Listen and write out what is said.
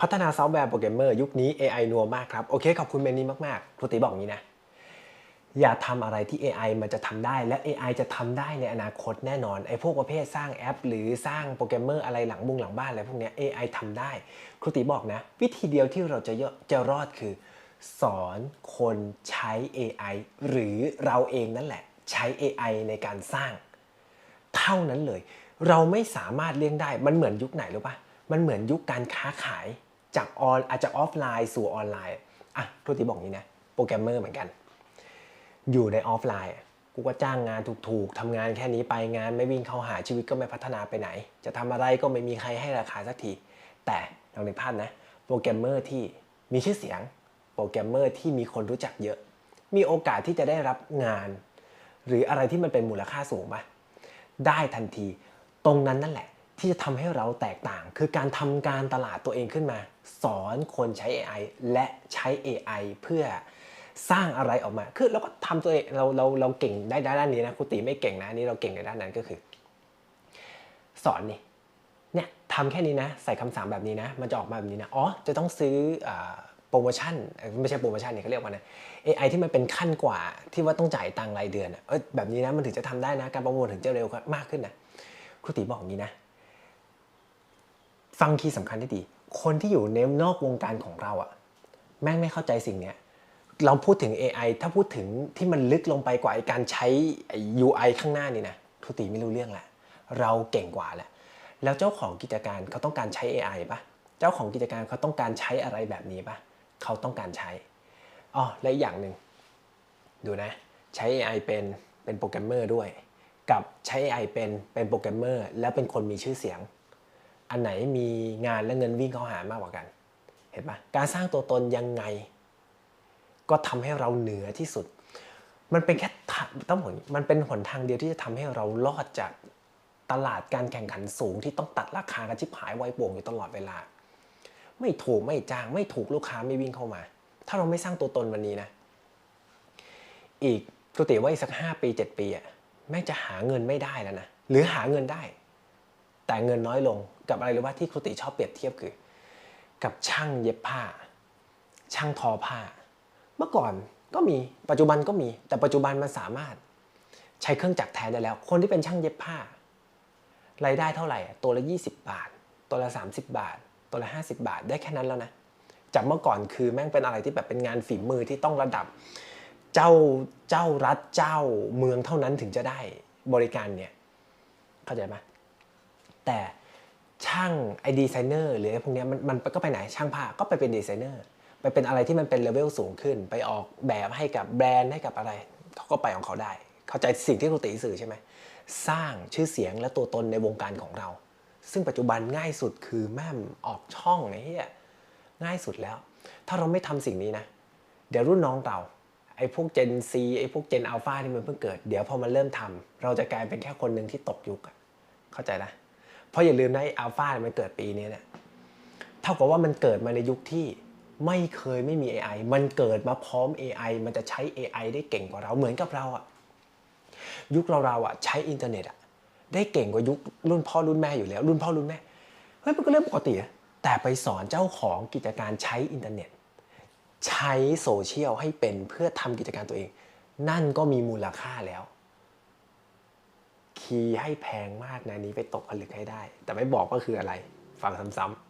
พัฒนาซอฟต์แวร์โปรแกรมเมอร์ยุคนี้ AI นัวมากครับ โอเค ขอบคุณเมนนี้มากๆครูตีบอกงนี้นะ อย่าทำอะไรที่ AI มันจะทำได้ และ AI จะทำได้ในอนาคตแน่นอน ไอ้พวกประเภทสร้างแอป หรือสร้างโปรแกรมเมอร์อะไรหลังมุงหลังบ้านอะไรพวกเนี้ย AI ทำได้ ครูตีบอกนะ วิธีเดียวที่เราจะเยอะจะรอดคือ สอนคนใช้ AI หรือเราเองนั่นแหละ ใช้ AI ในการสร้าง เท่านั้นเลย เราไม่สามารถเลี่ยงได้ มันเหมือนยุคไหนรู้ปะมันเหมือนยุคการค้าขาย จากออนอาจจะออฟไลน์สู่ออนไลน์อะครูตีบอกอย่างนี้นะโปรแกรมเมอร์เหมือนกัน อยู่ในออฟไลน์ กูก็จ้างงานถูกๆทำงานแค่นี้ไปงานไม่วิ่งเข้าหาชีวิตก็ไม่พัฒนาไปไหน จะทำอะไรก็ไม่มีใครให้ราคาสักที แต่ลองนึกภาพนะโปรแกรมเมอร์ที่มีชื่อเสียง โปรแกรมเมอร์ที่มีคนรู้จักเยอะ มีโอกาสที่จะได้รับงาน หรืออะไรที่มันเป็นมูลค่าสูงปะได้ทันที ตรงนั้นนั่นแหละ ที่จะทำให้เราแตกต่าง คือการทำการตลาดตัวเองขึ้นมา สอนคนใช้ AI และใช้ AI เพื่อสร้างอะไรออกมา คือเราก็ทำตัวเองเราเราเราเก่งได้ด้านนี้นะครูตีไม่เก่งนะอันนี่เราเก่งในด้านนั้นก็คือ สอนนี่เนี่ยทำแค่นี้นะ ใส่คำสั่งแบบนี้นะ มันจะออกมาแบบนี้นะอ๋อจะต้องซื้อโปรโมชั่นไม่ใช่โปรโมชั่นเนี่ยเขาเรียกว่านะ AI ที่มันเป็นขั้นกว่าที่ว่าต้องจ่ายตังค์รายเดือนเอ้ยแบบนี้นะมันถึงจะทำได้นะ การประมวลถึงจะเร็วมากขึ้นนะครูตีบอกอย่างนี้นะ ฟังคีย์สำคัญได้ดี คนที่อยู่ในนอกวงการของเราอะแม่งไม่เข้าใจสิ่งเนี้ยเราพูดถึง AI ถ้าพูดถึงที่มันลึกลงไปกว่าการใช้ไอ้ UI ข้างหน้านี่นะครูตีไม่รู้เรื่องแหละเราเก่งกว่าแหละแล้วเจ้าของกิจการเขาต้องการใช้ AI ปะเจ้าของกิจการเขาต้องการใช้อะไรแบบนี้ปะเขาต้องการใช้อ๋อและอีกอย่างหนึ่งดูนะ ใช้ AI เป็นเป็นโปรแกรมเมอร์ด้วย กับใช้ AI เป็นเป็นโปรแกรมเมอร์แล้วเป็นคนมีชื่อเสียง อันไหนมีงานและเงินวิ่งเข้าหามากกว่ากัน เห็นปะการสร้างตัวตนยังไง ก็ทำให้เราเหนือที่สุด มันเป็นแค่ต้องบอกมันเป็นหนทางเดียวที่จะทำให้เรารอดจากตลาดการแข่งขันสูงที่ต้องตัดราคากันชิบหายไวป่วงอยู่ตลอดเวลา ไม่ถูกไม่จ้าง ไม่ถูกลูกค้าไม่วิ่งเข้ามา ถ้าเราไม่สร้างตัวตนวันนี้นะ อีกตัวติว่าอีกสักห้าปีเจ็ดปีอะแม่งจะหาเงินไม่ได้แล้วนะ หรือหาเงินได้ แต่เงินน้อยลงกับอะไรหรู้ว่าที่ครูติชอบเปรียบเทียบคือ กับช่างเย็บผ้า ช่างทอผ้า เมื่อก่อนก็มีปัจจุบันก็มี แต่ปัจจุบันมันสามารถใช้เครื่องจักรแทนได้แล้ว คนที่เป็นช่างเย็บผ้ารายได้เท่าไหร่อะตัวละ 20 บาท ตัวละ 30 บาท ตัวละ 50 บาทได้แค่นั้นแล้วนะจากเมื่อก่อนคือแม่งเป็นอะไรที่แบบเป็นงานฝีมือที่ต้องระดับ เจ้าเจ้ารัฐเจ้าเมืองเท่านั้นถึงจะได้บริการเนี่ยเข้าใจไหม แต่ช่างไอดีไซเนอร์หรือไอพวกนี้มันมันก็ไปไหนช่างผ้าก็ไปเป็นดีไซเนอร์ไปเป็นอะไรที่มันเป็นเลเวลสูงขึ้น ไปออกแบบให้กับแบรนด์ให้กับอะไรเขาก็ไปของเขาได้ เข้าใจสิ่งที่ครูตีสื่อใช่ไหมสร้างชื่อเสียงและตัวตนในวงการของเรา ซึ่งปัจจุบันง่ายสุดคือแม่มออกช่องไอ้เหี้ยง่ายสุดแล้ว ถ้าเราไม่ทำสิ่งนี้นะ เดี๋ยวรุ่นน้องเราไอ้พวก Gen C ไอ้พวก Gen Alpha ที่มันเพิ่งเกิด เดี๋ยวพอมันเริ่มทำเราจะกลายเป็นแค่คนหนึ่งที่ตกยุคเข้าใจนะ เพราะอย่าลืมนะไอ้ Alpha เนี่ยมันเกิดปีนี้เนี่ยเท่ากับว่ามันเกิดมาในยุคที่ไม่เคยไม่มี AI มันเกิดมาพร้อม AI มันจะใช้ AI ได้เก่งกว่าเราเหมือนกับเราอะยุคเราเราอะใช้อินเทอร์เน็ตอะได้เก่งกว่ายุครุ่นพ่อรุ่นแม่อยู่แล้ว รุ่นพ่อรุ่นแม่เฮ้ยมันก็เรื่องปกติอะแต่ไปสอนเจ้าของกิจการใช้อินเทอร์เน็ต ใช้โซเชียลให้เป็นเพื่อทำกิจการตัวเอง นั่นก็มีมูลค่าแล้ว ย์ให้แพงมากนะนี้ไปตกผลึกให้ได้ แต่ไม่บอกว่าคืออะไร ฟังซ้ำ